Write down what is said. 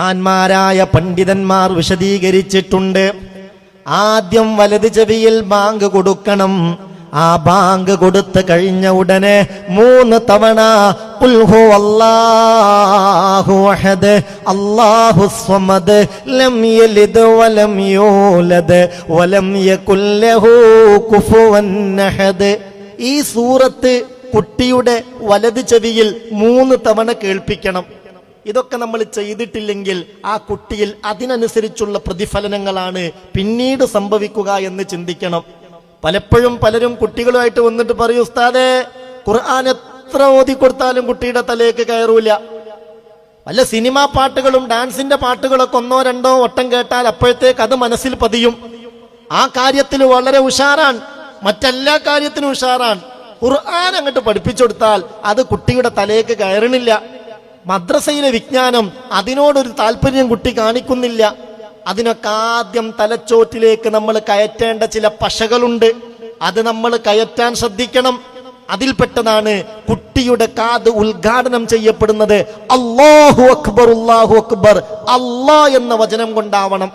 മഹാന്മാരായ പണ്ഡിതന്മാർ വിശദീകരിച്ചിട്ടുണ്ട്. ആദ്യം വലത് ചെവിയിൽ ബാങ്ക് കൊടുക്കണം. ആ ബാങ്ക് കൊടുത്ത് കഴിഞ്ഞ ഉടനെ മൂന്ന് തവണ "ഖുൽ അല്ലാഹു അഹദ്, ലം യലിദ് വലം വലം യകുല്ലഹു കുഫുവൻ അഹദ്." ഈ സൂറത്ത് കുട്ടിയുടെ വലത് ചെവിയിൽ മൂന്ന് തവണ കേൾപ്പിക്കണം. ഇതൊക്കെ നമ്മൾ ചെയ്തിട്ടില്ലെങ്കിൽ ആ കുട്ടിയിൽ അതിനനുസരിച്ചുള്ള പ്രതിഫലനങ്ങളാണ് പിന്നീട് സംഭവിക്കുക എന്ന് ചിന്തിക്കണം. പലപ്പോഴും പലരും കുട്ടികളുമായിട്ട് വന്നിട്ട് പറയും ഉസ്താദേ ഖുർആൻ എത്ര ഓതി കൊടുത്താലും കുട്ടിയുടെ തലേക്ക് കയറൂല. വല്ല സിനിമാ പാട്ടുകളും ഡാൻസിന്റെ പാട്ടുകളൊക്കെ ഒന്നോ രണ്ടോ വട്ടം കേട്ടാൽ അപ്പോഴത്തേക്ക് അത് മനസ്സിൽ പതിയും. ആ കാര്യത്തിൽ വളരെ ഉഷാറാണ്. മറ്റെല്ലാ കാര്യത്തിനും ഉഷാറാണ്. ഖുർആൻ അങ്ങോട്ട് പഠിപ്പിച്ചു കൊടുത്താൽ അത് കുട്ടിയുടെ തലേക്ക് കയറണില്ല. മദ്രസയിലെ വിജ്ഞാനം അതിനോടൊരു താല്പര്യം കുട്ടി കാണിക്കുന്നില്ല. അതിനൊക്കെ ആദ്യം തലച്ചോറ്റിലേക്ക് നമ്മൾ കയറ്റേണ്ട ചില പശകളുണ്ട്. അത് നമ്മൾ കയറ്റാൻ ശ്രദ്ധിക്കണം. അതിൽപ്പെട്ടതാണ് കുട്ടിയുടെ കാത് ഉദ്ഘാടനം ചെയ്യപ്പെടുന്നത് അള്ളാഹു അക്ബർ അള്ളാഹു അക്ബർ അള്ളാ എന്ന വചനം കൊണ്ടാവണം.